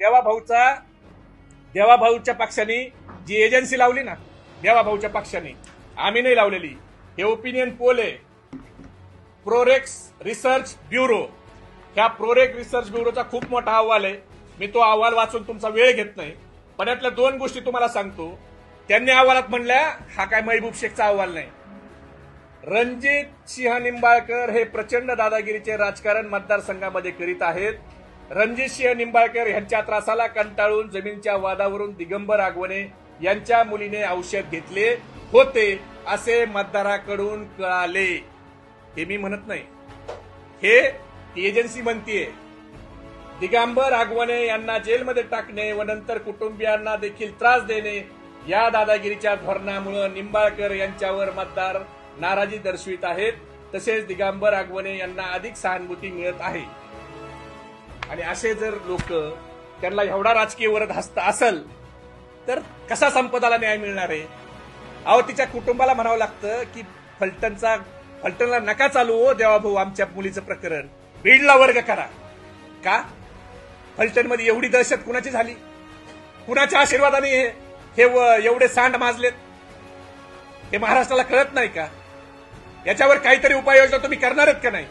देवाभाऊचा देवाभाऊच्या पक्षाने जी एजन्सी लावली ना देवाभाऊच्या पक्षाने आम्ही नाही लावलेली. हे ओपिनियन पोल आहे. प्रोरेक्स रिसर्च ब्युरो ह्या प्रोरेक्स रिसर्च ब्युरोचा खूप मोठा अहवाल आहे. मी तो अहवाल वाचून तुमचा वेळ घेत नाही. पण यातल्या दोन गोष्टी तुम्हाला सांगतो. त्यांनी अहवालात म्हणल्या हा काय महबूब शेखचा अहवाल नाही. रणजित सिंह निंबाळकर हे प्रचंड दादागिरीचे राजकारण मतदारसंघामध्ये करीत आहेत. रणजितसिंह निंबाळकर यांच्या त्रासाला कंटाळून जमीनच्या वादावरून दिगंबर आगवणे यांच्या मुलीने औषध घेतले होते असे मतदाराकडून कळाले. हे मी म्हणत नाही. हे ती एजन्सी म्हणतीये. दिगंबर आगवणे यांना जेलमध्ये टाकणे व नंतर कुटुंबियांना देखील त्रास देणे या दादागिरीच्या धोरणामुळे निंबाळकर यांच्यावर मतदार नाराजी दर्शवित आहेत. तसेच दिगंबर आगवणे यांना अधिक सहानुभूती मिळत आहे. आणि असे जर लोक त्यांना एवढा राजकीय वरद हस्त असल तर कसा संपदाला न्याय मिळणार आहे? अहो तिच्या कुटुंबाला म्हणावं लागतं की फलटणचा फलटणला नका चालू हो देवाभाऊ आमच्या मुलीचं प्रकरण. बीडला वर्ग करा. का? फलटणमध्ये एवढी दहशत कुणाची झाली? कुणाच्या आशीर्वादाने हे व- एवढे सांड माजलेत? हे महाराष्ट्राला कळत नाही का? याच्यावर काहीतरी उपाययोजना तुम्ही करणार आहेत का नाही?